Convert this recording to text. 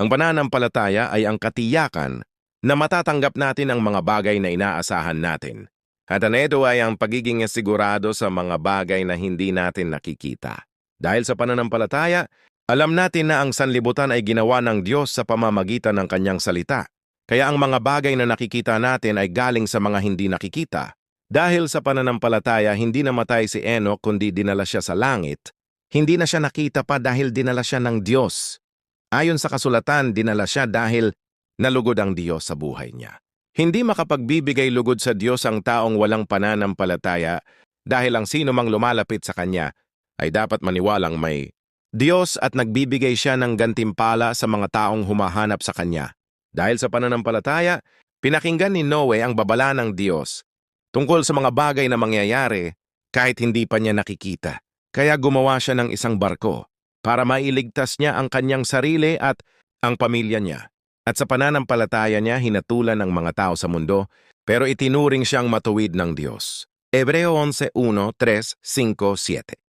Ang pananampalataya ay ang katiyakan na matatanggap natin ang mga bagay na inaasahan natin. At ang ay ang pagiging sigurado sa mga bagay na hindi natin nakikita. Dahil sa pananampalataya, alam natin na ang sanlibutan ay ginawa ng Diyos sa pamamagitan ng kanyang salita. Kaya ang mga bagay na nakikita natin ay galing sa mga hindi nakikita. Dahil sa pananampalataya, hindi namatay si Enoch kundi dinala siya sa langit. Hindi na siya nakita pa dahil dinala siya ng Diyos. Ayon sa kasulatan, dinala siya dahil nalugod ang Diyos sa buhay niya. Hindi makapagbibigay lugod sa Diyos ang taong walang pananampalataya dahil ang sino mang lumalapit sa Kanya ay dapat maniwalang may Diyos at nagbibigay siya ng gantimpala sa mga taong humahanap sa Kanya. Dahil sa pananampalataya, pinakinggan ni Noe ang babala ng Diyos tungkol sa mga bagay na mangyayari kahit hindi pa niya nakikita. Kaya gumawa siya ng isang barko para mailigtas niya ang kanyang sarili at ang pamilya niya. At sa pananampalataya niya, hinatulan ng mga tao sa mundo, pero itinuring siyang matuwid ng Diyos. Hebreo 11.1, 3, 5, 7